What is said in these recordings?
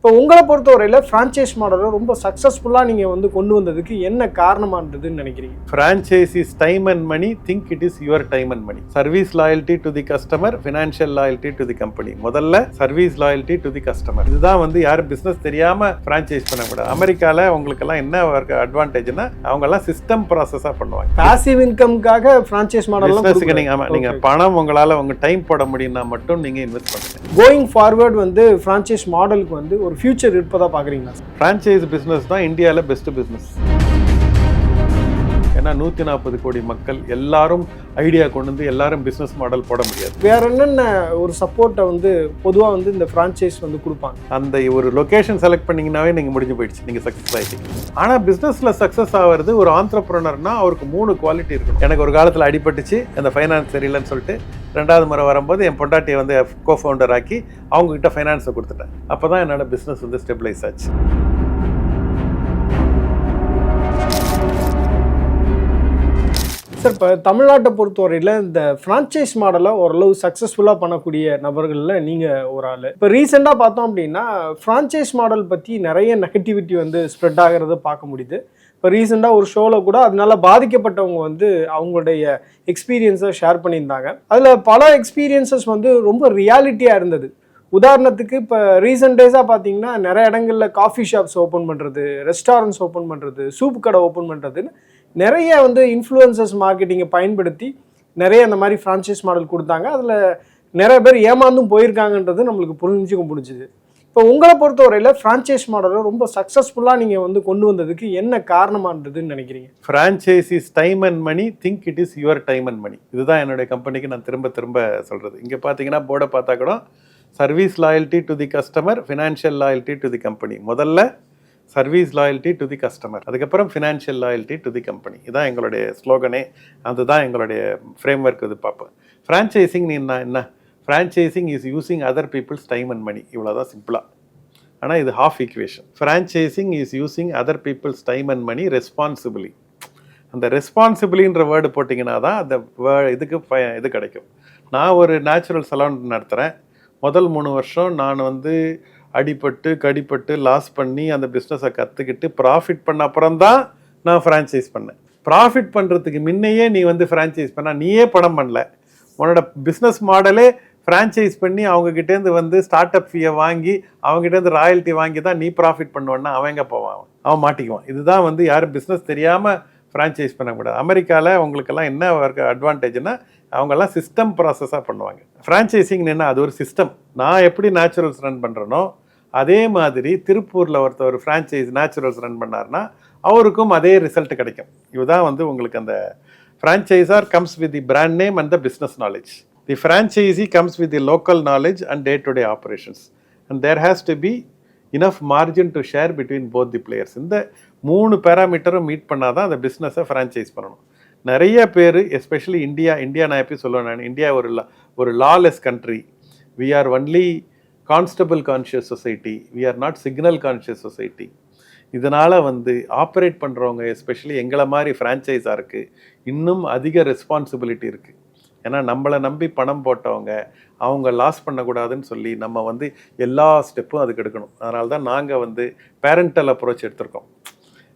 இப்போ உங்களை பொறுத்தவரையில் ஃப்ரான்ச்சைஸ் மாடலை ரொம்ப சக்ஸஸ்ஃபுல்லாக நீங்கள் வந்து கொண்டு வந்ததுக்கு என்ன காரணமானதுன்னு நினைக்கிறீங்க? Franchisees time and money think it is your time and money. Service loyalty to the customer financial loyalty to the company. முதல்ல service loyalty to the customer இதுதான் வந்து யாரும் பிசினஸ் தெரியாம franchise பண்ணக்கூடாது அமெரிக்கால உங்களுக்கெல்லாம் என்ன அட்வான்டேஜ்னா அவங்க எல்லாம் சிஸ்டம் ப்ராசஸா பண்ணுவாங்க. பாசிவ் இன்கம்காக ஃப்ரான்ச்சைஸ் மாடல்லாம் பிசினஸ்க்கு நீங்க ஆமா நீங்க பணம் உங்களால உங்க டைம் போட முடியும்னா மட்டும் நீங்க இன்வெஸ்ட் பண்ணுங்க. கோயிங் ஃபார்வர்ட் வந்து ஃப்ரான்ச்சைஸ் மாடலுக்கு வந்து ஒரு ஃபியூச்சர் இருப்பதா பார்க்குறீங்களா ஃப்ரான்ச்சைஸ் பிசினஸ் தான் இந்தியாவில் பெஸ்ட் பிசினஸ் ஏன்னா நூற்றி நாற்பது கோடி மக்கள் எல்லாரும் ஐடியா கொண்டு வந்து எல்லாரும் பிஸ்னஸ் மாடல் போட முடியாது. வேற என்னென்ன ஒரு சப்போர்ட்டை வந்து பொதுவாக வந்து இந்த ஃப்ரான்ச்சைஸ் வந்து கொடுப்பாங்க? அந்த ஒரு லொகேஷன் செலக்ட் பண்ணீங்கன்னாவே நீங்கள் முடிஞ்சு போயிடுச்சு நீங்கள் சக்ஸஸ் ஆகிட்டீங்க ஆனால் பிஸ்னஸில் சக்ஸஸ் ஆகிறது ஒரு ஆண்டர்பிரனர்னா அவருக்கு மூணு குவாலிட்டி இருக்கணும். எனக்கு ஒரு காலத்தில் அடிபட்டுச்சு அந்த ஃபைனான்ஸ் சரியில்லைன்னு சொல்லிட்டு ரெண்டாவது முறை வரும்போது என் பொண்டாட்டியை வந்து கோ ஃபவுண்டர் ஆக்கி அவங்ககிட்ட ஃபைனான்ஸை கொடுத்துட்டேன். அப்போ தான் என்னோட பிஸ்னஸ் வந்து ஸ்டெபிளைஸ் ஆச்சு. சார் இப்போ தமிழ்நாட்டை பொறுத்தவரையில் இந்த ஃப்ரான்ச்சைஸ் மாடலை ஓரளவு சக்ஸஸ்ஃபுல்லாக பண்ணக்கூடிய நபர்களில் நீங்கள் ஒரு ஆள். இப்போ ரீசெண்டாக பார்த்தோம் அப்படின்னா ஃப்ரான்ச்சைஸ் மாடல் பற்றி நிறைய நெகட்டிவிட்டி வந்து ஸ்ப்ரெட் ஆகிறத பார்க்க முடியுது. இப்போ ரீசெண்டாக ஒரு ஷோவில் கூட அதனால பாதிக்கப்பட்டவங்க வந்து அவங்களுடைய எக்ஸ்பீரியன்ஸை ஷேர் பண்ணியிருந்தாங்க. அதில் பல எக்ஸ்பீரியன்சஸ் வந்து ரொம்ப ரியாலிட்டியாக இருந்தது. உதாரணத்துக்கு இப்போ ரீசெண்ட் டேஸாக பார்த்தீங்கன்னா நிறைய இடங்களில் காஃபி ஷாப்ஸ் ஓப்பன் பண்ணுறது ரெஸ்டாரண்ட்ஸ் ஓப்பன் பண்ணுறது சூப் கடை ஓப்பன் பண்ணுறதுன்னு நிறைய வந்து இன்ஃப்ளூயன்சஸ் மார்க்கெட்டிங்கை பயன்படுத்தி நிறைய அந்த மாதிரி ஃப்ரான்ச்சைஸ் மாடல் கொடுத்தாங்க. அதில் நிறைய பேர் ஏமாந்தும் போயிருக்காங்கன்றது நம்மளுக்கு புரிஞ்சுக்க முடிஞ்சுது இப்போ உங்களை பொறுத்தவரையில் ஃப்ரான்ச்சைஸ் மாடலை ரொம்ப சக்ஸஸ்ஃபுல்லாக நீங்கள் வந்து கொண்டு வந்ததுக்கு என்ன காரணமானதுன்னு நினைக்கிறீங்க? Franchisees time and money think it is your time and money இதுதான் என்னுடைய கம்பெனிக்கு நான் திரும்ப திரும்ப சொல்கிறது இங்கே பார்த்தீங்கன்னா போர்டை பார்த்தா கூட service loyalty to the customer financial loyalty to the company முதல்ல service loyalty to the customer அதுக்கப்புறம் financial loyalty to the company இதான் எங்களுடைய ஸ்லோகனே அதுதான் எங்களுடைய ஃப்ரேம் ஒர்க் இது பார்ப்போம் ஃப்ரான்ச்சைசிங் என்ன? என்ன franchising is using other people's time and money இவ்வளோதான் சிம்பிளாக ஆனால் இது half equation franchising is using other people's time and money responsibly அந்த ரெஸ்பான்சிபிலின்ற வேர்டு போட்டிங்கன்னா தான் அந்த வே இதுக்கு ப- இது கிடைக்கும். நான் ஒரு நேச்சுரல் சலான் நடத்துகிறேன் முதல் மூணு வருஷம் நான் வந்து அடிபட்டு கடிப்பட்டு லாஸ் பண்ணி அந்த பிஸ்னஸை கற்றுக்கிட்டு ப்ராஃபிட் பண்ண அப்புறம் தான் நான் ஃப்ரான்ச்சைஸ் பண்ணேன். ப்ராஃபிட் பண்ணுறதுக்கு முன்னையே நீ வந்து ஃப்ரான்ச்சைஸ் பண்ண நீயே பணம் பண்ணல. உன்னோட பிஸ்னஸ் மாடலே ஃப்ரான்ச்சைஸ் பண்ணி அவங்ககிட்டேருந்து வந்து ஸ்டார்ட் அப் ஃபீயை வாங்கி அவங்ககிட்டேருந்து ராயல்ட்டி வாங்கி தான் நீ ப்ராஃபிட் பண்ணுவேன்னா அவன் எங்கே போவான்? அவன்? அவன் மாட்டிக்குவான். இதுதான் வந்து யாரும் பிஸ்னஸ் தெரியாமல் ஃப்ரான்ச்சைஸ் பண்ணக்கூடாது. அமெரிக்காவில் உங்களுக்கெல்லாம் என்ன அட்வான்டேஜ்னால் அவங்கெல்லாம் சிஸ்டம் ப்ராசஸாக பண்ணுவாங்க ஃப்ரான்ச்சைசிங்னு என்ன அது ஒரு சிஸ்டம் நான் எப்படி நேச்சுரல்ஸ் ரன் பண்ணுறேனோ அதே மாதிரி திருப்பூரில் ஒருத்தர் ஃப்ரான்ச்சைஸ் நேச்சுரல்ஸ் ரன் பண்ணார்னா அவருக்கும் அதே ரிசல்ட் கிடைக்கும் இதுதான் வந்து உங்களுக்கு அந்த franchisor comes with the brand name and the business knowledge the franchisee comes with the local knowledge and day to day operations and there has to be enough margin to share between both the players இந்த மூணு பேராமீட்டரும் meet பண்ணால் தான் அந்த பிஸ்னஸை franchise பண்ணணும் நிறைய பேர் especially India India நான் எப்படி சொல்லுவேன் நான் இந்தியா ஒரு லா ஒரு lawless country we are only constable conscious society we are not signal conscious society இதனால் வந்து ஆப்ரேட் பண்ணுறவங்க எஸ்பெஷலி எங்களை மாதிரி ஃப்ரான்ச்சைஸாக இருக்குது இன்னும் அதிக ரெஸ்பான்சிபிலிட்டி இருக்குது ஏன்னா நம்மளை நம்பி பணம் போட்டவங்க அவங்க லாஸ் பண்ணக்கூடாதுன்னு சொல்லி நம்ம வந்து எல்லா ஸ்டெப்பும் அதுக்கு எடுக்கணும். அதனால தான் நாங்கள் வந்து பேரண்டல் அப்ரோச் எடுத்திருக்கோம்.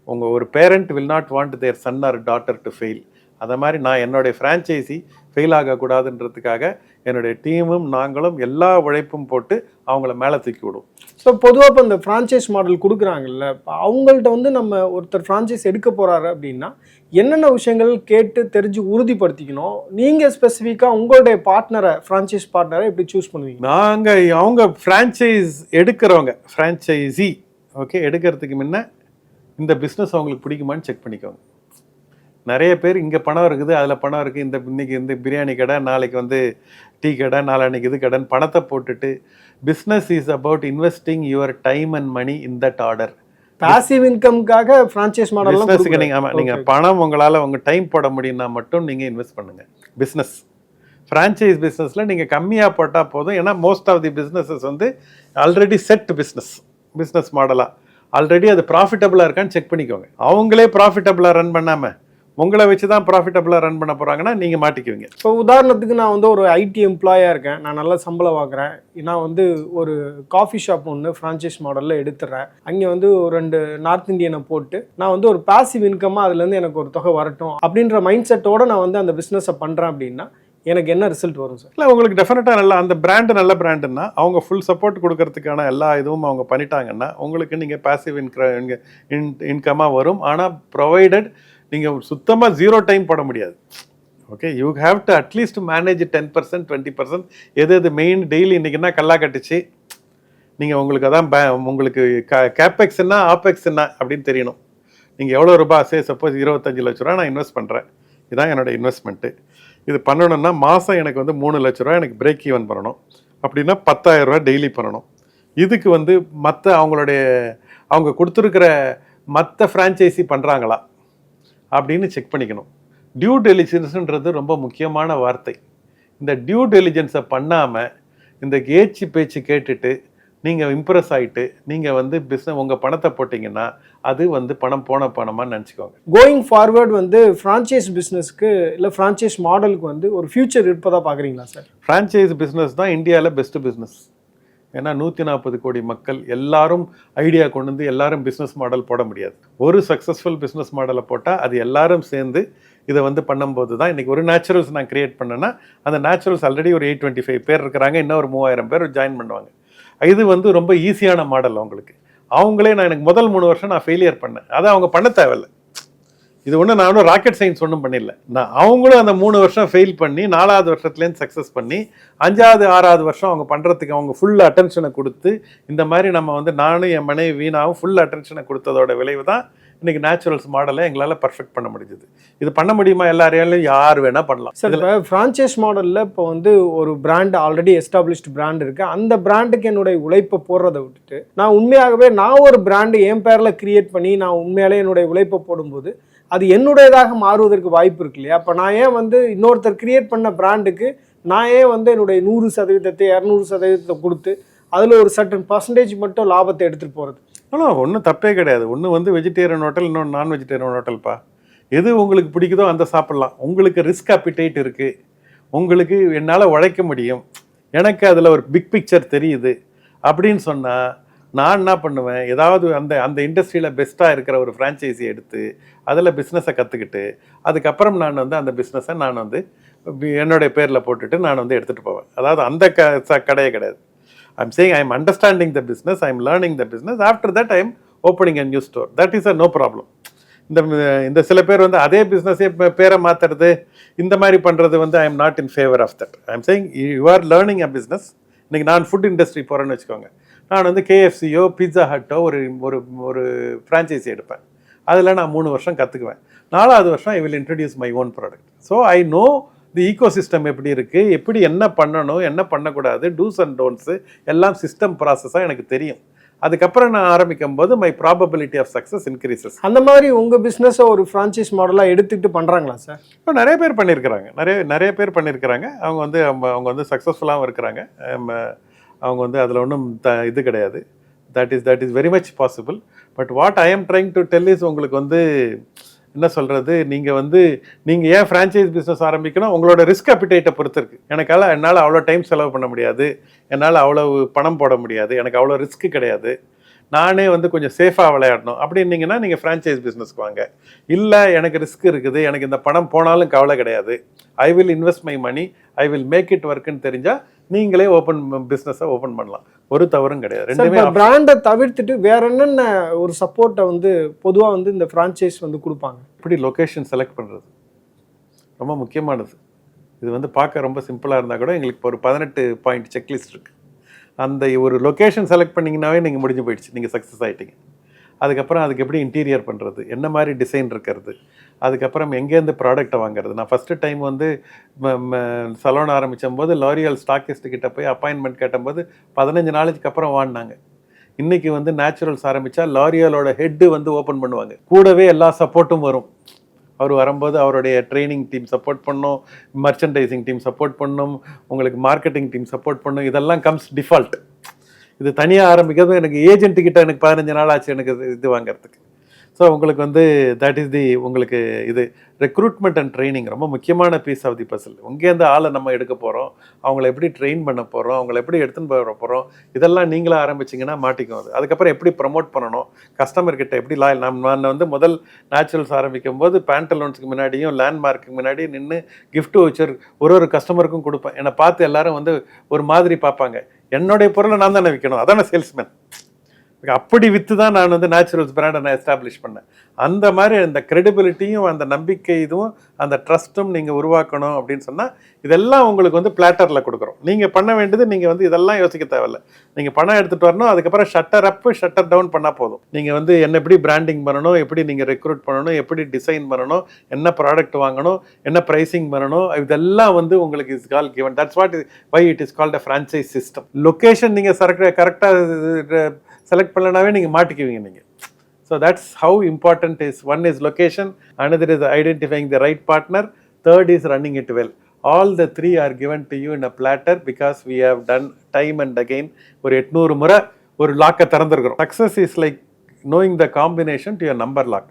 உங்கள் ஒரு parent will not want their son or daughter to fail அதை மாதிரி நான் என்னுடைய ஃப்ரான்ச்சைசி ஃபெயில் ஆகக்கூடாதுன்றதுக்காக என்னுடைய டீமும் நாங்களும் எல்லா உழைப்பும் போட்டு அவங்கள மேலே தூக்கி விடுவோம். ஸோ பொதுவாக இப்போ இந்த ஃப்ரான்ச்சைஸ் மாடல் கொடுக்குறாங்கல்ல அவங்கள்ட்ட வந்து நம்ம ஒருத்தர் ஃப்ரான்ச்சைஸ் எடுக்க போகிறாரு அப்படின்னா என்னென்ன விஷயங்கள் கேட்டு தெரிஞ்சு உறுதிப்படுத்திக்கணும்? நீங்கள் ஸ்பெசிஃபிக்காக உங்களுடைய பார்ட்னரை ஃப்ரான்ச்சைஸ் பார்ட்னரை எப்படி சூஸ் பண்ணுவீங்க? நாங்கள் அவங்க ஃப்ரான்ச்சைஸ் எடுக்கிறவங்க ஃப்ரான்ச்சைசி ஓகே எடுக்கிறதுக்கு முன்ன இந்த பிஸ்னஸ் அவங்களுக்கு பிடிக்குமான்னு செக் பண்ணிக்கோங்க. நிறைய பேர் இங்கே பணம் இருக்குது அதில் பணம் இருக்குது இந்த இன்னைக்கு இந்த பிரியாணி கடை நாளைக்கு வந்து டீ கடை நாளான்னைக்கு இது கடைன்னு பணத்தை போட்டுட்டு business is about investing your time and money in that order passive இன்கம்காக franchise மாடல்லாம் பிஸ்னஸுக்கு நீங்கள் ஆமாம் நீங்கள் பணம் உங்களால் உங்கள் டைம் போட முடியும்னா மட்டும் நீங்கள் இன்வெஸ்ட் பண்ணுங்கள் பிஸ்னஸ் ஃப்ரான்ச்சைஸ் பிஸ்னஸில் நீங்கள் கம்மியாக போட்டால் போதும். ஏன்னா மோஸ்ட் ஆஃப் தி பிஸ்னஸஸ் வந்து ஆல்ரெடி செட் பிஸ்னஸ் பிஸ்னஸ் மாடலாக ஆல்ரெடி அது ப்ராஃபிட்டபுளாக இருக்கான்னு செக் பண்ணிக்கோங்க. அவங்களே ப்ராஃபிட்டபுளாக ரன் பண்ணாமல் உங்களை வச்சு தான் ப்ராஃபிட்டபுளாக ரன் பண்ண போகிறாங்கன்னா நீங்கள் மாட்டிக்குவீங்க. இப்போ உதாரணத்துக்கு நான் வந்து ஒரு ஐடி எம்ப்ளாயாக இருக்கேன். நான் நல்ல சம்பளம் வாங்குறேன். நான் வந்து ஒரு காஃபி ஷாப் ஒன்று ஃப்ரான்ச்சைஸ் மாடலில் எடுத்துடுறேன் அங்கே வந்து ஒரு ரெண்டு நார்த் இந்தியனை போட்டு நான் வந்து ஒரு பாசிவ் இன்கமாக அதுலேருந்து எனக்கு ஒரு தொகை வரட்டும் அப்படின்ற மைண்ட் செட்டோட நான் வந்து அந்த பிஸ்னஸை பண்ணுறேன் அப்படின்னா எனக்கு என்ன ரிசல்ட் வரும் சார் இல்லை உங்களுக்கு டெஃபினட்டாக நல்லா அந்த பிராண்டு நல்ல பிராண்டுன்னா அவங்க ஃபுல் சப்போர்ட் கொடுக்கறதுக்கான எல்லா இதுவும் அவங்க பண்ணிட்டாங்கன்னா உங்களுக்கு நீங்கள் பாசிவ் இன்க இன் இன்கமாக வரும். ஆனால் ப்ரொவைடட் நீங்கள் சுத்தமாக ஜீரோ டைம் போட முடியாது. Okay you have to at least manage ten percent twenty percent எது எது மெயின் டெய்லி இன்றைக்கினா கல்லா கட்டுச்சு. நீங்கள் உங்களுக்கு அதான் பே உங்களுக்கு க கேபெக்ஸ் என்ன ஆப்பெக்ஸ் என்ன அப்படின்னு தெரியணும். நீங்கள் எவ்வளோ ரூபாய் சே சப்போஸ் இருபத்தஞ்சு லட்ச ரூபா நான் இன்வெஸ்ட் பண்ணுறேன் இதுதான் என்னோட இன்வெஸ்ட்மெண்ட்டு இது பண்ணணும்னா மாதம் எனக்கு வந்து மூணு லட்ச ரூபா எனக்கு பிரேக் ஈவன் பண்ணணும். அப்படின்னா பத்தாயிரம் ரூபா டெய்லி பண்ணணும். இதுக்கு வந்து மற்ற அவங்களுடைய அவங்க கொடுத்துருக்கிற மற்ற ஃப்ரான்ச்சைசி பண்ணுறாங்களா அப்படின்னு செக் பண்ணிக்கணும். டியூ டெலிஜென்ஸ்ன்றது ரொம்ப முக்கியமான வார்த்தை. இந்த டியூ டெலிஜென்ஸை பண்ணாமல் இந்த ஏச்சு பேச்சு கேட்டுட்டு நீங்கள் இம்ப்ரெஸ் ஆகிட்டு நீங்கள் வந்து பிஸ்னஸ் உங்கள் பணத்தை போட்டிங்கன்னா அது வந்து பணம் போன பணமாக நினச்சிக்கோங்க. கோயிங் ஃபார்வர்ட் வந்து ஃப்ரான்ச்சைஸ் பிஸ்னஸ்க்கு இல்லை ஃப்ரான்ச்சைஸ் மாடலுக்கு வந்து ஒரு ஃபியூச்சர் இருப்பதா பார்க்குறீங்களா சார் ஃப்ரான்ச்சைஸ் பிஸ்னஸ் தான் இந்தியாவில் பெஸ்ட் பிஸ்னஸ் ஏன்னா நூற்றி நாற்பது கோடி மக்கள் எல்லாரும் ஐடியா கொண்டு வந்து எல்லாரும் பிஸ்னஸ் மாடல் போட முடியாது. ஒரு சக்ஸஸ்ஃபுல் பிஸ்னஸ் மாடலை போட்டால் அது எல்லாரும் சேர்ந்து இதை வந்து பண்ணும்போது தான் இன்றைக்கி ஒரு நேச்சுரல்ஸ் நான் கிரியேட் பண்ணேன்னா அந்த நேச்சுரல்ஸ் ஆல்ரெடி ஒரு எயிட் டுவெண்ட்டி ஃபைவ் பேர் இருக்கிறாங்க இன்னும் ஒரு மூவாயிரம் பேர் ஜாயின் பண்ணுவாங்க. இது வந்து ரொம்ப ஈஸியான மாடல் அவங்களுக்கு அவங்களே நான் எனக்கு முதல் மூணு வருஷம் நான் ஃபெயிலியர் பண்ணேன். அதை அவங்க பண்ண தேவையில்லை. இது ஒன்றும் நான் ஒன்றும் ராக்கெட் சயின்ஸ் ஒன்றும் பண்ணிடல நான் அவங்களும் அந்த மூணு வருஷம் ஃபெயில் பண்ணி நாலாவது வருஷத்துலேருந்து சக்ஸஸ் பண்ணி அஞ்சாவது ஆறாவது வருஷம் அவங்க பண்ணுறதுக்கு அவங்க ஃபுல் அட்டென்ஷனை கொடுத்து இந்த மாதிரி நம்ம வந்து நானும் என் மனைவி வீணாவும் ஃபுல் அட்டென்ஷனை கொடுத்ததோட விளைவு தான் இன்றைக்கி நேச்சுரல்ஸ் மாடலை எங்களால் பர்ஃபெக்ட் பண்ண முடிஞ்சது. இது பண்ண முடியுமா எல்லாரையாலும் யார் வேணால் பண்ணலாம். சார் இப்போ ஃப்ரான்ச்சைஸ் மாடலில் இப்போ வந்து ஒரு பிராண்ட் ஆல்ரெடி எஸ்டாப்ளிஷ்டு பிராண்ட் இருக்குது அந்த பிராண்டுக்கு என்னுடைய உழைப்பை போடுறதை விட்டுட்டு நான் உண்மையாகவே நான் ஒரு பிராண்டு என் பேரில் கிரியேட் பண்ணி நான் உண்மையாலே என்னுடைய உழைப்பை போடும்போது அது என்னுடையதாக மாறுவதற்கு வாய்ப்பு இருக்கு இல்லையா? அப்போ நான் ஏன் வந்து இன்னொருத்தர் கிரியேட் பண்ண பிராண்டுக்கு நான் ஏன் வந்து என்னுடைய நூறு சதவீதத்தை இரநூறு சதவீதத்தை கொடுத்து அதில் ஒரு சர்டன் பர்சன்டேஜ் மட்டும் லாபத்தை எடுத்துகிட்டு போகிறது ஆனால் ஒன்றும் தப்பே கிடையாது. ஒன்று வந்து வெஜிடேரியன் ஹோட்டல் இன்னொன்று நான் வெஜிடேரியன் ஹோட்டல்ப்பா எது உங்களுக்கு பிடிக்குதோ அந்த சாப்பிட்லாம். உங்களுக்கு ரிஸ்க் அப்பிடைட் இருக்குது உங்களுக்கு என்னால் உழைக்க முடியும். எனக்கு அதில் ஒரு பிக் பிக்சர் தெரியுது. அப்படின்னு சொன்னால் நான் என்ன பண்ணுவேன்? ஏதாவது அந்த அந்த இண்டஸ்ட்ரியில் பெஸ்ட்டாக இருக்கிற ஒரு ஃப்ரான்ச்சைஸி எடுத்து அதில் பிஸ்னஸை கற்றுக்கிட்டு அதுக்கப்புறம் நான் வந்து அந்த பிஸ்னஸை நான் வந்து என்னுடைய பேரில் போட்டுட்டு நான் வந்து எடுத்துகிட்டு போவேன். அதாவது அந்த க ச- கடையே கிடையாது. I'm saying I'm understanding the business I'm learning the business after that I'm opening a new store that is a no problem இந்த இந்த சில பேர் வந்து அதே பிஸ்னஸே பேரை மாற்றுறது இந்த மாதிரி பண்ணுறது வந்து I am not in favour of that I'm saying you are learning a business இன்றைக்கி நான் ஃபுட் இண்டஸ்ட்ரி போகிறேன்னு வச்சுக்கோங்க. நான் வந்து கேஎஃப்சியோ பிட்சா ஹட்டோ ஒரு ஒரு ஒரு ஃப்ரான்ச்சைசி எடுப்பேன். அதில் நான் மூணு வருஷம் கற்றுக்குவேன் நாலாவது வருஷம் I will introduce my own product so I know the ecosystem எப்படி இருக்குது எப்படி என்ன பண்ணணும் என்ன பண்ணக்கூடாது டூஸ் அண்ட் டோன்ட்ஸு எல்லாம் சிஸ்டம் ப்ராசஸாக எனக்கு தெரியும். அதுக்கப்புறம் நான் ஆரம்பிக்கும் போது my probability of success increases அந்த மாதிரி உங்கள் பிஸ்னஸை ஒரு ஃப்ரான்ச்சைஸ் மாடலாக எடுத்துக்கிட்டு பண்ணுறாங்களா சார் இப்போ நிறைய பேர் பண்ணியிருக்கிறாங்க நிறைய நிறைய பேர் பண்ணியிருக்கிறாங்க அவங்க வந்து அவங்க வந்து சக்ஸஸ்ஃபுல்லாகவும் இருக்கிறாங்க. அவங்க வந்து அதில் ஒன்றும் த இது கிடையாது. That is that is very much possible but what I am trying to tell is உங்களுக்கு வந்து என்ன சொல்கிறது நீங்கள் வந்து நீங்கள் ஏன் ஃப்ரான்ச்சைஸ் பிஸ்னஸ் ஆரம்பிக்கணும்? உங்களோட ரிஸ்க் அப்பிடைட்டை பொறுத்து இருக்கு. எனக்கால என்னால் அவ்வளோ டைம் செலவு பண்ண முடியாது. என்னால் அவ்வளோ பணம் போட முடியாது. எனக்கு அவ்வளோ ரிஸ்க்கு கிடையாது. நானே வந்து கொஞ்சம் சேஃபாக விளையாடணும். அப்படின்னீங்கன்னா நீங்கள் ஃப்ரான்ச்சைஸ் பிஸ்னஸ்க்கு வாங்க. இல்லை எனக்கு ரிஸ்க் இருக்குது. எனக்கு இந்த பணம் போனாலும் கவலை கிடையாது. I will invest my money I will make it ஒர்க்குன்னு தெரிஞ்சால் நீங்களே ஓப்பன் பிஸ்னஸை ஓப்பன் பண்ணலாம். ஒரு தவறும் கிடையாது. ரெண்டுமே பிராண்டை தவிர்த்துட்டு வேற என்னென்ன ஒரு சப்போர்ட்டை வந்து பொதுவாக வந்து இந்த ஃப்ரான்ச்சைஸ் வந்து கொடுப்பாங்க? எப்படி லொக்கேஷன் செலக்ட் பண்ணுறது ரொம்ப முக்கியமானது. இது வந்து பார்க்க ரொம்ப சிம்பிளாக இருந்தால் கூட எங்களுக்கு ஒரு பதினெட்டு பாயிண்ட் செக்லிஸ்ட் இருக்குது அந்த ஒரு லொக்கேஷன் செலக்ட் பண்ணிங்கனாவே நீங்கள் முடிஞ்சு போயிடுச்சு. நீங்கள் சக்ஸஸ் ஆகிட்டீங்க அதுக்கப்புறம் அதுக்கு எப்படி இன்டீரியர் பண்ணுறது என்ன மாதிரி டிசைன் இருக்கிறது? அதுக்கப்புறம் எங்கேருந்து ப்ராடக்ட்டை வாங்குறது? நான் ஃபஸ்ட்டு டைம் வந்து சலோன் ஆரம்பித்தபோது லாரியல் ஸ்டாக்கிஸ்ட் கிட்ட போய் அப்பாயின்மெண்ட் கேட்டபோது பதினஞ்சு நாளைக்கு அப்புறம் வாங்கினாங்க. இன்றைக்கி வந்து நேச்சுரல்ஸ் ஆரம்பித்தா லாரியலோட ஹெட்டு வந்து ஓப்பன் பண்ணுவாங்க. கூடவே எல்லா சப்போர்ட்டும் வரும். அவர் வரும்போது அவருடைய ட்ரைனிங் டீம் சப்போர்ட் பண்ணும் மர்ச்சன்டைசிங் டீம் சப்போர்ட் பண்ணும் உங்களுக்கு மார்க்கெட்டிங் டீம் சப்போர்ட் பண்ணும் இதெல்லாம் கம்ஸ் டிஃபால்ட் இது தனியாக ஆரம்பிக்கிறது எனக்கு ஏஜென்ட்டு கிட்ட எனக்கு பதினஞ்சு நாள் ஆச்சு எனக்கு இது- இது வாங்குறதுக்கு. ஸோ உங்களுக்கு வந்து தட் இஸ் தி உங்களுக்கு இது ரெக்ரூட்மெண்ட் அண்ட் ட்ரைனிங் ரொம்ப முக்கியமான பீஸ் ஆஃப் தி பசில் இங்கேருந்து ஆளை நம்ம எடுக்க போகிறோம் அவங்கள எப்படி ட்ரெயின் பண்ண போகிறோம் அவங்கள எப்படி எடுத்துன்னு போக போகிறோம் இதெல்லாம் நீங்களாக ஆரம்பிச்சிங்கன்னா மாட்டிக்கும் அது. அதுக்கப்புறம் எப்படி ப்ரமோட் பண்ணணும்? கஸ்டமர் கிட்ட எப்படி லாயல் நம்ம நான் வந்து முதல் நேச்சுரல்ஸ் ஆரம்பிக்கும் போது பேண்டலோன்ஸுக்கு முன்னாடியும் லேண்ட்மார்க்கு முன்னாடி நின்று கிஃப்ட் வச்சர் ஒரு ஒரு கஸ்டமருக்கும் கொடுப்பேன். என்னை பார்த்து எல்லாரும் வந்து ஒரு மாதிரி பார்ப்பாங்க. என்னுடைய பொருளை நான் தானே விற்கணும் அதானே சேல்ஸ்மேன் அப்படி விற்று தான் நான் வந்து நேச்சுரல்ஸ் பிராண்டை நான் எஸ்டாப்ளிஷ் பண்ணேன். அந்த மாதிரி அந்த க்ரெடிபிலிட்டியும் அந்த நம்பிக்கை இதுவும் அந்த ட்ரஸ்ட்டும் நீங்கள் உருவாக்கணும் அப்படின்னு சொன்னால் இதெல்லாம் உங்களுக்கு வந்து பிளாட்டரில் கொடுக்குறோம். நீங்கள் பண்ண வேண்டியது நீங்கள் வந்து இதெல்லாம் யோசிக்க தேவையில்ல. நீங்கள் பணம் எடுத்துகிட்டு வரணும் அதுக்கப்புறம் ஷட்டர் அப் ஷட்டர் டவுன் பண்ணால் போதும். நீங்கள் வந்து என்ன எப்படி பிராண்டிங் பண்ணணும் எப்படி நீங்கள் ரெக்ரூட் பண்ணணும் எப்படி டிசைன் பண்ணணும் என்ன ப்ராடக்ட் வாங்கணும் என்ன ப்ரைஸிங் பண்ணணும் இதெல்லாம் வந்து உங்களுக்கு is call given that's what why it is called a franchise system location நீங்கள் சரக்கு கரெக்டாக செலக்ட் பண்ணலனாவே நீங்கள் மாட்டிக்குவீங்க நீங்கள் so that's how important is one is location another is identifying the right partner third is running it well all the three are given to you in a platter because we have done time and again ஒரு எட்நூறு முறை ஒரு லாக்கை திறந்துருக்குறோம். Success is like knowing the combination to your number lock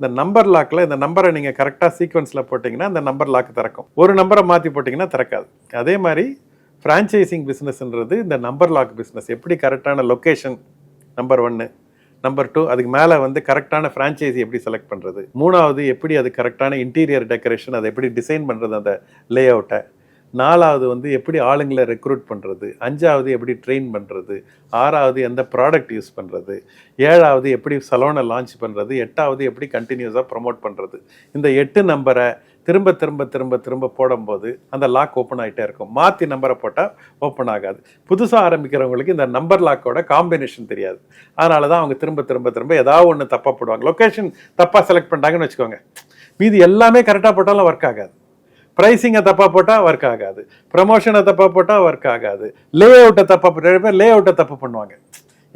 இந்த number லாக்கில் இந்த நம்பரை நீங்கள் கரெக்டாக சீக்வன்ஸில் போட்டிங்கன்னா அந்த நம்பர் லாக் திறக்கும். ஒரு நம்பரை மாற்றி போட்டிங்கன்னா திறக்காது. அதே மாதிரி ஃப்ரான்ச்சைசிங் பிஸ்னஸ்ன்றது இந்த நம்பர் லாக் பிஸ்னஸ் எப்படி கரெக்டான லொக்கேஷன் நம்பர் ஒன்று நம்பர் டூ அதுக்கு மேலே வந்து கரெக்டான ஃப்ரான்ச்சைசி எப்படி செலக்ட் பண்ணுறது மூணாவது எப்படி அது கரெக்டான இன்டீரியர் டெக்கரேஷன் அதை எப்படி டிசைன் பண்ணுறது அந்த லே அவுட்டை நாலாவது வந்து எப்படி ஆளுங்களை ரெக்ரூட் பண்ணுறது அஞ்சாவது எப்படி ட்ரெயின் பண்ணுறது ஆறாவது எந்த ப்ராடக்ட் யூஸ் பண்ணுறது ஏழாவது எப்படி சலோனை லான்ச் பண்ணுறது எட்டாவது எப்படி கண்டினியூஸாக ப்ரமோட் பண்ணுறது இந்த எட்டு நம்பரை திரும்ப திரும்ப திரும்ப திரும்ப போடும்போது அந்த லாக் ஓப்பன் ஆகிட்டே இருக்கும். மாற்றி நம்பரை போட்டால் ஓப்பன் ஆகாது. புதுசாக ஆரம்பிக்கிறவங்களுக்கு இந்த நம்பர் லாக்கோட காம்பினேஷன் தெரியாது. அதனால தான் அவங்க திரும்ப திரும்ப திரும்ப ஏதாவது ஒன்று தப்பாக போடுவாங்க. லொக்கேஷன் தப்பாக செலக்ட் பண்ணிட்டாங்கன்னு வச்சுக்கோங்க. மீதி எல்லாமே கரெக்டாக போட்டாலும் ஒர்க் ஆகாது. ப்ரைஸிங்கை தப்பாக போட்டால் ஒர்க் ஆகாது. ப்ரமோஷனை தப்பாக போட்டால் ஒர்க் ஆகாது. லே அவுட்டை தப்பாக நிறைய பேர் லே அவுட்டை தப்பு பண்ணுவாங்க.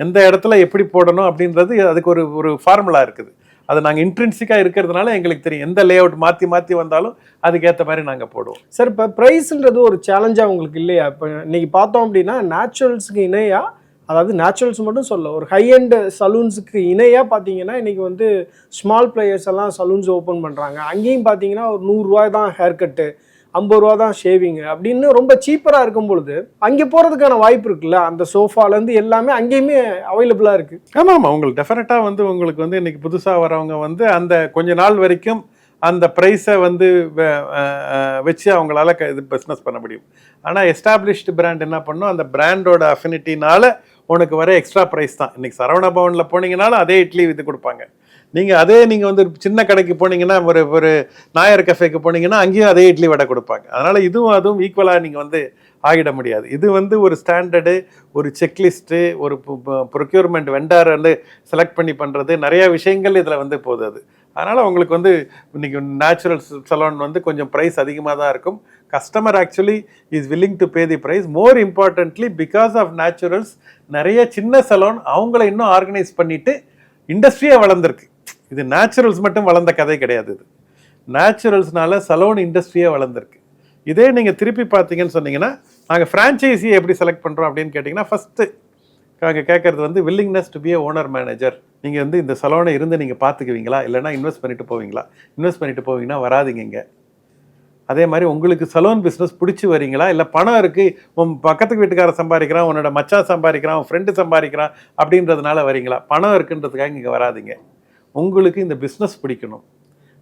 எந்த இடத்துல எப்படி போடணும் அப்படின்றது அதுக்கு ஒரு ஒரு ஃபார்முலா இருக்குது. அது நாங்கள் இன்ட்ரென்சிக்காக இருக்கிறதுனால எங்களுக்கு தெரியும். எந்த லே அவுட் மாற்றி மாற்றி வந்தாலும் அதுக்கேற்ற மாதிரி நாங்கள் போடுவோம். சார் இப்போ ப்ரைஸ்ன்றது ஒரு சேலஞ்சாக உங்களுக்கு இல்லையா? இப்போ இன்னைக்கு பார்த்தோம் அப்படின்னா நேச்சுரல்ஸுக்கு இணையாக அதாவது நேச்சுரல்ஸ் மட்டும் சொல்ல ஒரு ஹை எண்ட் சலூன்ஸுக்கு இணையாக பார்த்தீங்கன்னா இன்றைக்கி வந்து ஸ்மால் பிளேயர்ஸ் எல்லாம் சலூன்ஸ் ஓப்பன் பண்ணுறாங்க அங்கேயும் பார்த்தீங்கன்னா ஒரு நூறுரூவா தான் ஹேர் கட்டு ஐம்பது ரூபா தான் ஷேவிங்கு அப்படின்னு ரொம்ப சீப்பராக இருக்கும் பொழுது அங்கே போகிறதுக்கான வாய்ப்பு இருக்குல்ல? அந்த சோஃபாலேருந்து எல்லாமே அங்கேயுமே அவைலபிளாக இருக்குது ஆமாம் ஆமாம் உங்களுக்கு டெஃபினட்டாக வந்து உங்களுக்கு வந்து இன்றைக்கி புதுசாக வரவங்க வந்து அந்த கொஞ்ச நாள் வரைக்கும் அந்த ப்ரைஸை வந்து வச்சு அவங்களால க இது பிஸ்னஸ் பண்ண முடியும். ஆனால் எஸ்டாப்ளிஷ்டு பிராண்ட் என்ன பண்ணும்? அந்த பிராண்டோட அஃபினிட்டினால உனக்கு வர எக்ஸ்ட்ரா ப்ரைஸ் தான். இன்றைக்கி சரவண பவனில் போனீங்கனாலும் அதே இட்லி இது கொடுப்பாங்க. நீங்கள் அதே நீங்கள் வந்து சின்ன கடைக்கு போனீங்கன்னா ஒரு ஒரு நாயர் கஃபேக்கு போனீங்கன்னா அங்கேயும் அதே இட்லி வடை கொடுப்பாங்க. அதனால் இதுவும் அதுவும் ஈக்குவலாக நீங்கள் வந்து ஆகிட முடியாது. இது வந்து ஒரு ஸ்டாண்டர்டு ஒரு செக்லிஸ்ட்டு ஒரு ப்ரொக்யூர்மெண்ட் வெண்டார் வந்து செலக்ட் பண்ணி பண்ணுறது நிறைய விஷயங்கள் இதில் வந்து போகுது அது. அதனால் உங்களுக்கு வந்து இன்றைக்கி நேச்சுரல் சலோன் வந்து கொஞ்சம் ப்ரைஸ் அதிகமாக தான் இருக்கும். Customer actually is willing to pay the price more importantly because of Naturals நிறைய சின்ன சலோன் அவங்கள இன்னும் ஆர்கனைஸ் பண்ணிவிட்டு இண்டஸ்ட்ரியாக வளர்ந்துருக்கு. இது நேச்சுரல்ஸ் மட்டும் வளர்ந்த கதை கிடையாது இது. நேச்சுரல்ஸ்னால சலோன் இண்டஸ்ட்ரியே வளர்ந்துருக்கு. இதே நீங்கள் திருப்பி பார்த்தீங்கன்னு சொன்னீங்கன்னா நாங்கள் ஃப்ரான்ச்சைஸியை எப்படி செலக்ட் பண்ணுறோம் அப்படின்னு கேட்டிங்கன்னா ஃபஸ்ட்டு நாங்கள் கேட்குறது வந்து willingness to be a owner manager நீங்கள் வந்து இந்த சலோனை இருந்து நீங்கள் பார்த்துக்குவீங்களா? இல்லைனா இன்வெஸ்ட் பண்ணிட்டு போவீங்களா? இன்வெஸ்ட் பண்ணிட்டு போவீங்கன்னா வராதீங்க இங்கே. அதே மாதிரி உங்களுக்கு சலோன் பிஸ்னஸ் பிடிச்சி வரீங்களா? இல்லை பணம் இருக்குது உன் பக்கத்து வீட்டுக்காரர் சம்பாதிக்கிறான் உன்னோட மச்சான் சம்பாதிக்கிறான் உன் ஃப்ரெண்டு சம்பாதிக்கிறான் அப்படின்றதுனால வரீங்களா? பணம் இருக்குன்றதுக்காக இங்கே வராதீங்க. உங்களுக்கு இந்த பிஸ்னஸ் பிடிக்கணும்.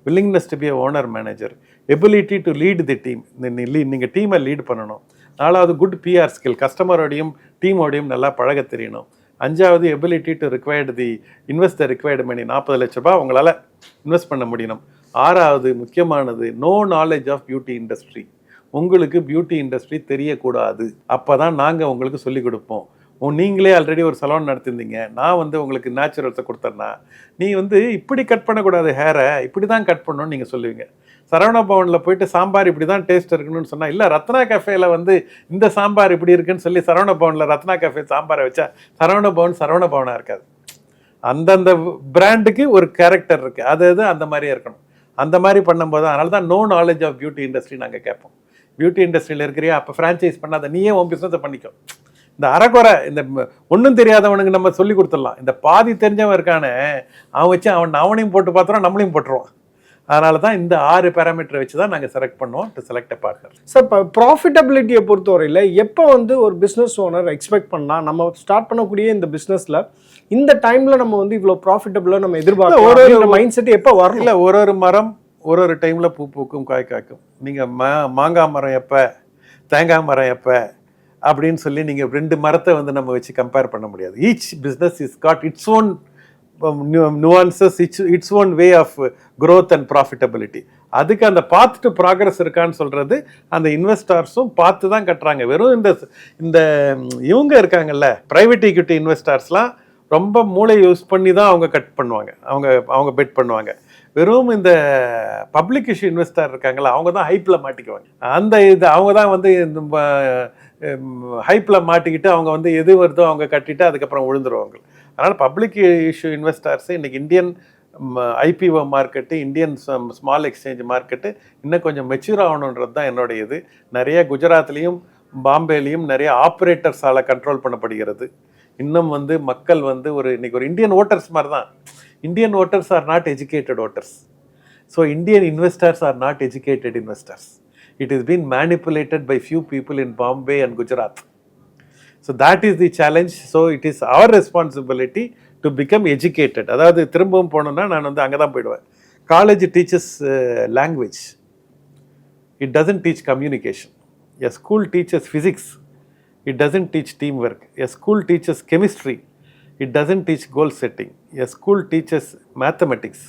Willingness to be owner manager ability to lead the team நீங்கள் டீமை லீட் பண்ணணும். நாலாவது குட் பிஆர் ஸ்கில் கஸ்டமரோடையும் டீமோடையும் நல்லா பழக தெரியணும். அஞ்சாவது ability to required the invest the required money நாற்பது லட்ச ரூபாய் உங்களால் இன்வெஸ்ட் பண்ண முடியணும். ஆறாவது முக்கியமானது no knowledge of beauty industry உங்களுக்கு பியூட்டி இண்டஸ்ட்ரி தெரியக்கூடாது. அப்போ தான் நாங்கள் உங்களுக்கு சொல்லிக் கொடுப்போம். நீங்களே ஆல்ரெடி ஒரு சலோன் நடத்திருந்தீங்க. நான் வந்து உங்களுக்கு நேச்சுரல்ஸை கொடுத்தேன்னா நீ வந்து இப்படி கட் பண்ணக்கூடாது ஹேரை இப்படி தான் கட் பண்ணணும்னு நீங்கள் சொல்லுவீங்க. சரவண பவனில் போயிட்டு சாம்பார் இப்படி தான் டேஸ்ட் இருக்கணும்னு சொன்னால் இல்லை ரத்னா கஃபேல வந்து இந்த சாம்பார் இப்படி இருக்குன்னு சொல்லி சரவண பவனில் ரத்னா கஃபே சாம்பாரை வச்சா சரவண பவன் சரவண பவனாக இருக்காது. அந்தந்த பிராண்டுக்கு ஒரு கேரக்டர் இருக்குது அது அது அந்த மாதிரியே இருக்கணும். அந்த மாதிரி பண்ணும்போது அதனால தான் no knowledge of beauty industry நாங்கள் கேட்போம். பியூட்டி இண்டஸ்ட்ரியில் இருக்கிறியா அப்போ ஃப்ரான்ச்சைஸ் பண்ணாத நீயே உன் பிஸ்னஸை பண்ணிக்கோ. இந்த அறக்குறை இந்த ஒன்றும் தெரியாதவனுக்கு நம்ம சொல்லி கொடுத்துடலாம். இந்த பாதி தெரிஞ்சவன் இருக்கானே அவன் வச்சு அவன் அவனையும் போட்டு பார்த்துருவான் நம்மளையும் போட்டுருவான். அதனால தான் இந்த ஆறு பேராமீட்டரை வச்சு தான் நாங்கள் செலக்ட் பண்ணுவோம் to select a partner sir இப்போ ப்ராஃபிட்டபிலிட்டியை பொறுத்தவரையில் எப்போ வந்து ஒரு பிஸ்னஸ் ஓனர் எக்ஸ்பெக்ட் பண்ணலாம் நம்ம ஸ்டார்ட் பண்ணக்கூடிய இந்த பிஸ்னஸில் இந்த டைமில் நம்ம வந்து இவ்வளோ ப்ராஃபிட்டபிளாக நம்ம எதிர்பார்க்கலாம் ஒரு- ஒரு மைண்ட் செட் எப்போ வரல இல்லை ஒரு ஒரு மரம் ஒரு ஒரு டைமில் பூ பூக்கும் காய் காய்க்கும். நீங்கள் மா மாங்காய் மரம் எப்போ தேங்காய் மரம் எப்போ அப்படின்னு சொல்லி நீங்கள் ரெண்டு மரத்தை வந்து நம்ம வச்சு கம்பேர் பண்ண முடியாது. Each business is got its own nuances its its own way of growth and profitability அதுக்கு அந்த பார்த்துட்டு டு ப்ராக்ரஸ் இருக்கான்னு சொல்கிறது அந்த இன்வெஸ்டார்ஸும் பார்த்து தான் கட்டுறாங்க. வெறும் இந்த இந்த இவங்க இருக்காங்கல்ல ப்ரைவேட் ஈக்விட்டி இன்வெஸ்டார்ஸ்லாம் ரொம்ப மூளை யூஸ் பண்ணி தான் அவங்க கட் பண்ணுவாங்க. அவங்க அவங்க பெட் பண்ணுவாங்க. வெறும் இந்த பப்ளிக் இஷ்யூ இன்வெஸ்டர் இருக்காங்களா அவங்க தான் ஹைப்பில் மாட்டிக்குவாங்க. அந்த இது அவங்க தான் வந்து இந்த ஹைப்பில் மாட்டிக்கிட்டு அவங்க வந்து எது வருதோ அவங்க கட்டிட்டு அதுக்கப்புறம் விழுந்துருவாங்க அதனால் பப்ளிக் இஷ்யூ இன்வெஸ்டர்ஸ் இன்றைக்கி Indian IPO market Indian small exchange market இன்னும் கொஞ்சம் மெச்சூர் ஆகணுன்றது தான் என்னுடைய இது. நிறைய குஜராத்லேயும் பாம்பேலையும் நிறைய ஆப்ரேட்டர்ஸால் கண்ட்ரோல் பண்ணப்படுகிறது. இன்னும் வந்து மக்கள் வந்து ஒரு இன்றைக்கி ஒரு இந்தியன் ஓட்டர்ஸ் மாதிரி தான் Indian voters are not educated voters so Indian investors are not educated investors it is been manipulated by few people in Bombay and Gujarat so that is the challenge so it is our responsibility to become educated அதாவது திரும்பவும் போனோம்னா நான் வந்து அங்கே தான் போயிடுவேன். College teachers language it doesn't teach communication a school teachers physics it doesn't teach team work a school teachers chemistry it doesn't teach goal setting a school teachers mathematics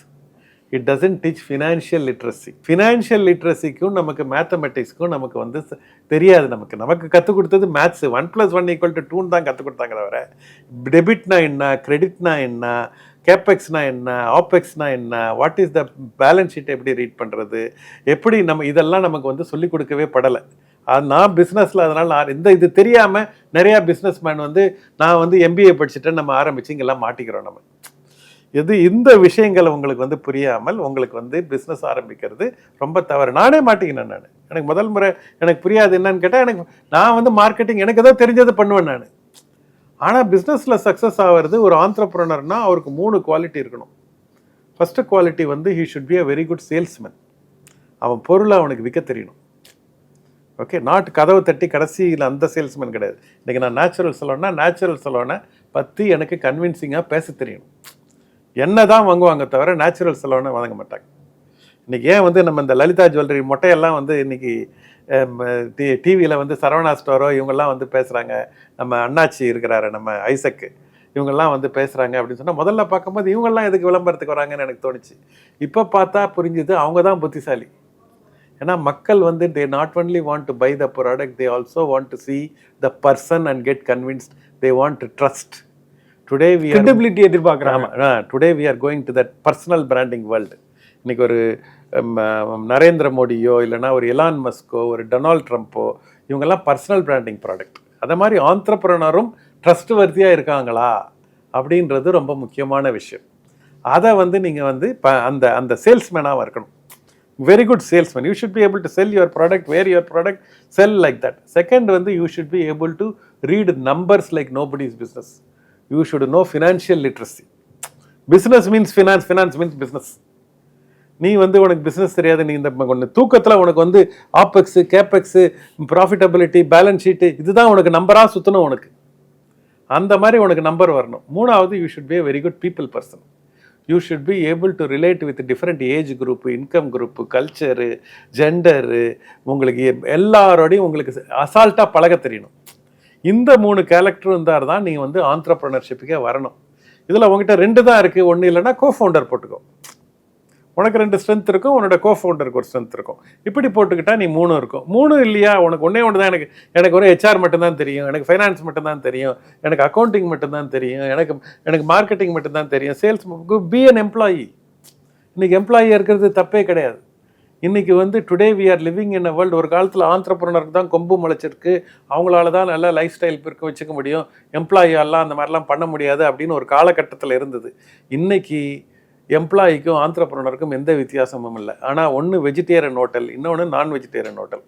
it doesn't teach financial literacy financial லிட்ரஸிக்கும் நமக்கு மேத்தமெட்டிக்ஸ்க்கும் நமக்கு வந்து தெரியாது நமக்கு. நமக்கு கற்றுக் கொடுத்தது maths one plus one equal to டூன்னு தான் கற்றுக் கொடுத்தாங்க தவிர டெபிட்னா என்ன கிரெடிட்னா என்ன கேப்பெக்ஸ்னா என்ன ஆப்பெக்ஸ்னா என்ன what is the balance sheet எப்படி ரீட் பண்ணுறது எப்படி நம்ம இதெல்லாம் நமக்கு வந்து சொல்லிக் கொடுக்கவே படலை. அது நான் பிஸ்னஸில் அதனால் நான் இந்த இது தெரியாமல் நிறையா பிஸ்னஸ் மேன் வந்து நான் வந்து எம்பிஏ படிச்சுட்டேன் நம்ம ஆரம்பித்து இங்கெல்லாம் மாட்டிக்கிறோம் நம்ம. இது இந்த விஷயங்கள் உங்களுக்கு வந்து புரியாமல் உங்களுக்கு வந்து பிஸ்னஸ் ஆரம்பிக்கிறது ரொம்ப தவறு. நானே மாட்டிக்கினேன் நான். எனக்கு முதல் முறை எனக்கு புரியாது என்னன்னு கேட்டால் எனக்கு நான் வந்து மார்க்கெட்டிங் எனக்கு ஏதோ தெரிஞ்சதை பண்ணுவேன் நான். ஆனால் பிஸ்னஸில் சக்ஸஸ் ஆகிறது ஒரு ஆண்டர்ப்ரனர்னா அவருக்கு மூணு குவாலிட்டி இருக்கணும். ஃபஸ்ட்டு குவாலிட்டி வந்து he should be a very good salesman அவன் பொருளை அவனுக்கு விற்க தெரியணும். ஓகே நாட் கதவை தட்டி கடைசியில் அந்த சேல்ஸ்மேன் கிடையாது. இன்றைக்கி நான் நேச்சுரல் சலோன்னா நேச்சுரல் சலோனை பற்றி எனக்கு கன்வின்சிங்காக பேச தெரியணும். என்ன தான் வாங்குவாங்க தவிர நேச்சுரல் செலவுன்னு வாங்க மாட்டாங்க. இன்றைக்கி ஏன் வந்து நம்ம இந்த லலிதா ஜுவல்லரி மொட்டையெல்லாம் வந்து இன்றைக்கி டிவியில் வந்து சரவணா ஸ்டோரோ இவங்கெல்லாம் வந்து பேசுகிறாங்க நம்ம அண்ணாச்சி இருக்கிறாரு நம்ம ஐசக்கு இவங்கெல்லாம் வந்து பேசுகிறாங்க அப்படின்னு சொன்னால் முதல்ல பார்க்கும்போது இவங்கெல்லாம் எதுக்கு விளம்பரத்துக்கு வராங்கன்னு எனக்கு தோணுச்சு. இப்போ பார்த்தா புரிஞ்சுது அவங்க தான் புத்திசாலி. ஏன்னா மக்கள் வந்து they not only want to buy the product they also want to see the person and get convinced they want to trust today we credibility எதிர்பார்க்குறாங்க. ஆமாம் today we are going to that personal branding world இன்னைக்கு ஒரு நரேந்திர மோடியோ இல்லைன்னா ஒரு Elon மஸ்கோ ஒரு Donald ட்ரம்ப்போ இவங்கெல்லாம் personal branding product அதே மாதிரி ஆண்டர்ப்ரனரும் ட்ரஸ்ட் வர்த்தியாக இருக்காங்களா? அப்படின்றது ரொம்ப முக்கியமான விஷயம். அதை வந்து நீங்கள் வந்து இப்போ அந்த அந்த சேல்ஸ்மேனாக இருக்கணும். Very good salesman you should be able to sell your product where your product sell like that second வந்து you should be able to read numbers like nobody's business you should know financial literacy business means finance finance means business நீ வந்து உனக்கு business தெரியாது நீ இந்த ஒன்று தூக்கத்தில் உனக்கு வந்து opex capex profitability balance sheet இதுதான் உனக்கு நம்பராக சுற்றணும் உனக்கு. அந்த மாதிரி உனக்கு நம்பர் வரணும். மூணாவது you should be a very good people person you should be able to relate with different age group income group culture gender உங்களுக்கு எல்லாரோடையும் உங்களுக்கு அசால்ட்டாக பழக தெரியணும். இந்த மூணு கேரக்டர் இருந்தால் தான் நீங்கள் வந்து ஆண்டர்ப்ரனர்ஷிப்புக்கே வரணும். இதில் உங்ககிட்ட ரெண்டு தான் இருக்குது ஒன்று இல்லைன்னா கோ ஃபவுண்டர் போட்டுக்கோ. உனக்கு ரெண்டு ஸ்ட்ரென்த் இருக்கும் உன்னோட கோ ஃபவுண்டருக்கு ஒரு ஸ்ட்ரென்த் இருக்கும். இப்படி போட்டுக்கிட்டா நீ மூணு இருக்கும். மூணு இல்லையா? உனக்கு ஒன்றே ஒன்று தான் எனக்கு எனக்கு ஒரு ஹெச்ஆர் மட்டும்தான் தெரியும். எனக்கு ஃபைனான்ஸ் மட்டும்தான் தெரியும். எனக்கு அக்கௌண்டிங் மட்டும்தான் தெரியும். எனக்கு எனக்கு மார்க்கெட்டிங் மட்டும்தான் தெரியும். சேல்ஸ் பி அன் எம்ப்ளாயி இன்னைக்கு எம்ப்ளாயி இருக்கிறது தப்பே கிடையாது. இன்றைக்கி வந்து today we are living in a world ஒரு காலத்தில் ஆண்டர்ப்ரனருக்கு தான் கொம்பு முளைச்சிருக்கு. அவங்களால தான் நல்லா லைஃப் ஸ்டைல் இருக்க வச்சுக்க முடியும். எம்ப்ளாயியெல்லாம் அந்த மாதிரிலாம் பண்ண முடியாது அப்படின்னு ஒரு காலகட்டத்தில் இருந்தது. இன்றைக்கி எம்ப்ளாயிக்கும் ஆண்டர்ப்ரனருக்கும் எந்த வித்தியாசமும் இல்லை. ஆனால் ஒன்று வெஜிடேரியன் ஹோட்டல் இன்னொன்று நான் வெஜிடேரியன் ஹோட்டல்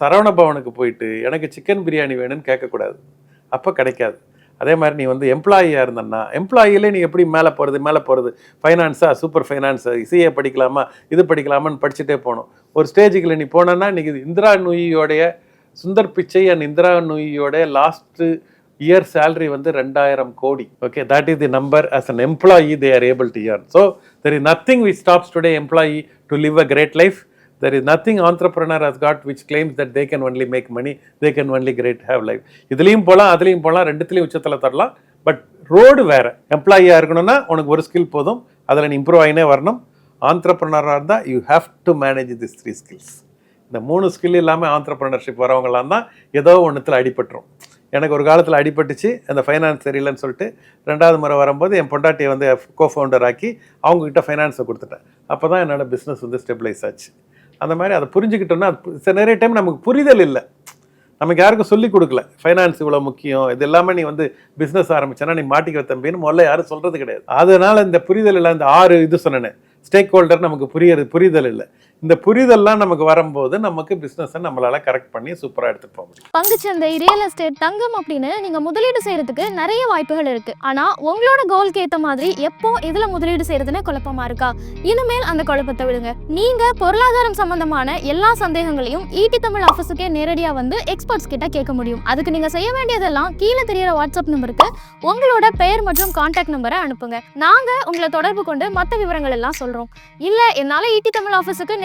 சரவண பவனுக்கு போயிட்டு எனக்கு சிக்கன் பிரியாணி வேணும்னு கேட்கக்கூடாது. அப்போ கிடைக்காது. அதே மாதிரி நீ வந்து எம்ப்ளாயியாக இருந்தன்னா எம்ப்ளாயிலே நீ எப்படி மேலே போகிறது மேலே போகிறது ஃபைனான்ஸா சூப்பர் ஃபைனான்ஸு சிஏ படிக்கலாமா இது படிக்கலாமான்னு படிச்சுட்டே போகணும். ஒரு ஸ்டேஜுக்குள்ள நீ போனேன்னா நீ இந்திரா நுயியோடைய சுந்தர் பிச்சை அண்ட் இந்திரா நுயியோடைய லாஸ்ட்டு இயர் சேலரி வந்து ரெண்டாயிரம் கோடி. Okay that is the number as an employee they are able to year so there is nothing we stops today employee to live a great life there is nothing entrepreneur has got which claims that they can only make money they can only great have life இதுலேயும் போகலாம் அதுலேயும் போகலாம் ரெண்டுத்துலேயும் உச்சத்தில் தரலாம். But road வேறு. எம்ப்ளாயியாக இருக்கணும்னா உனக்கு ஒரு ஸ்கில் போதும். அதில் நீ இம்ப்ரூவ் ஆகினே வரணும். ஆண்டர்பிரினராக இருந்தால் you have to manage this three skills இந்த மூணு ஸ்கில் இல்லாமல் ஆண்டர்பிரினர்ஷிப் வரவங்களாம் தான் ஏதோ ஒன்றுத்தில் அடிபட்டுரும். எனக்கு ஒரு காலத்தில் அடிபட்டுச்சு அந்த ஃபைனான்ஸ் தெரியலன்னு சொல்லிட்டு ரெண்டாவது முறை வரும்போது என் பொண்டாட்டியை வந்து கோ ஃபவுண்டர் ஆக்கி அவங்கக்கிட்ட ஃபைனான்ஸை கொடுத்துட்டேன். அப்போ தான் என்னோட பிஸ்னஸ் வந்து ஸ்டெபிளைஸ் ஆச்சு. அந்த மாதிரி அதை புரிஞ்சுக்கிட்டோம்னா அது சில நிறைய டைம் நமக்கு புரிதல் இல்லை. நமக்கு யாருக்கும் சொல்லி கொடுக்கல. ஃபைனான்ஸ் இவ்வளோ முக்கியம். இது எல்லாமே நீ வந்து பிஸ்னஸ் ஆரம்பிச்சேன்னா நீ மாட்டிக்க தம்பின்னு முதல்ல யாரும் சொல்கிறது கிடையாது. அதனால இந்த புரிதல் இல்லை. இந்த ஆறு இது சொன்னேனே. ஸ்டேக் ஹோல்டர் நமக்கு புரியறது புரிதல் இல்லை. இந்த புரிதல்லாம் நமக்கு வரும்போது நமக்கு பிஸ்னஸை நம்மளால கரெக்ட் பண்ணி சூப்பராக எடுத்துகிட்டு போக முடியும். பங்குச்சந்தை ரியல் எஸ்டேட் தங்கம் அப்படின்னு நீங்கள் முதலீடு செய்கிறதுக்கு நிறைய வாய்ப்புகள் இருக்குது ஆனால் உங்களோட கோல்க்கு ஏற்ற மாதிரி எப்போ இதில் முதலீடு செய்கிறதுன்னு குழப்பமா இருக்கா? இனிமேல் அந்த குழப்பத்தை விடுங்க. நீங்கள் பொருளாதாரம் சம்பந்தமான எல்லா சந்தேகங்களையும் ஈடி தமிழ் ஆஃபீஸுக்கே நேரடியாக வந்து எக்ஸ்பர்ட்ஸ் கிட்ட கேட்க முடியும். அதுக்கு நீங்கள் செய்ய வேண்டியதெல்லாம் கீழே தெரியிற வாட்ஸ்அப் நம்பருக்கு உங்களோட பெயர் மற்றும் கான்டாக்ட் நம்பரை அனுப்புங்க. நாங்கள் உங்களை தொடர்பு கொண்டு மற்ற விவரங்கள் எல்லாம் சொல்கிறோம் இல்லை என்னால் ஈட்டி தமிழ் ஆஃபீஸுக்கு